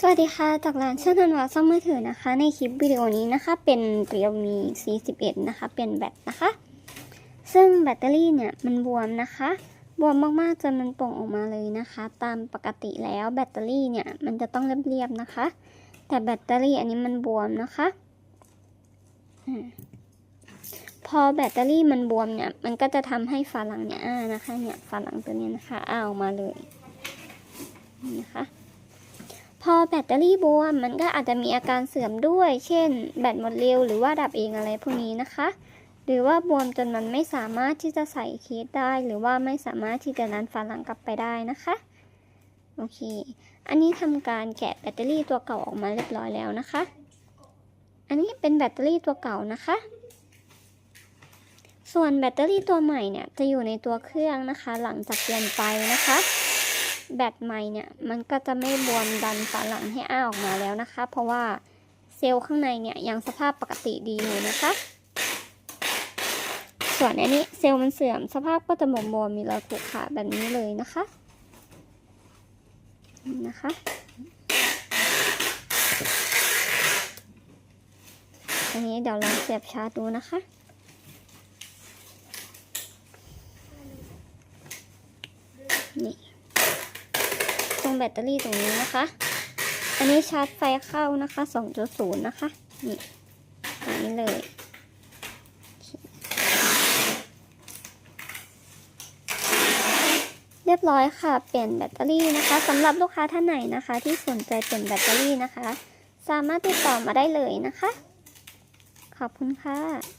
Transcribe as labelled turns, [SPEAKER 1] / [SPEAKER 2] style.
[SPEAKER 1] สวัสดีค่ะ จากร้านเชื่อนันวาซ่อมมือถือนะคะ ในคลิปวิดีโอนี้นะคะ เป็นเรียวมี C11 นะคะ เป็นแบตนะคะ ซึ่งแบตเตอรี่เนี่ยมันบวมนะคะ บวมมากๆจนมันโป่งออกมาเลยนะคะ ตามปกติแล้วแบตเตอรี่เนี่ยมันจะต้องเรียบๆนะคะ แต่แบตเตอรี่อันนี้มันบวมนะคะ พอแบตเตอรี่มันบวมเนี่ย มันก็จะทำให้ฝาหลังเนี่ยอ้านะคะ เนี่ยฝาหลังตัวนี้นะคะอ้าออกมาเลยนี่นะคะ อแบตเตอรี่บวมมันก็อาจจะมีอาการเสื่อมด้วย เช่น แบตหมดเร็วหรือว่าดับเองอะไรพวกนี้นะคะ หรือว่าบวมจนมันไม่สามารถที่จะใส่เคสได้ หรือว่าไม่สามารถที่จะนันฝาหลังกลับไปได้นะคะโอเค อันนี้ทำการแกะแบตเตอรี่ตัวเก่าออกมาเรียบร้อยแล้วนะคะ อันนี้เป็นแบตเตอรี่ตัวเก่านะคะ ส่วนแบตเตอรี่ตัวใหม่เนี่ยจะอยู่ในตัวเครื่องนะคะ หลังจากเปลี่ยนไปนะคะ แบตใหม่เนี่ยมันก็จะไม่บวมดันฝาหลังให้อ้าออกมาแล้วนะคะ เพราะว่าเซลล์ข้างในเนี่ยยังสภาพปกติดีอยู่นะคะ ส่วนอันนี้เซลล์มันเสื่อมสภาพก็จะบวมบวมๆมีรอยผุขาแบบนี้เลยนะคะนะคะอันนี้เดี๋ยวลองเสียบชาร์จดูนะคะนี่ แบตเตอรี่ตรงนี้นะคะ อันนี้ชาร์จไฟเข้านะคะ 2.0 นะคะ นี่อันนี้เลยเรียบร้อยค่ะ เปลี่ยนแบตเตอรี่นะคะสำหรับลูกค้าท่านไหนนะคะ ที่สนใจเปลี่ยนแบตเตอรี่นะคะ สามารถติดต่อมาได้เลยนะคะ ขอบคุณค่ะ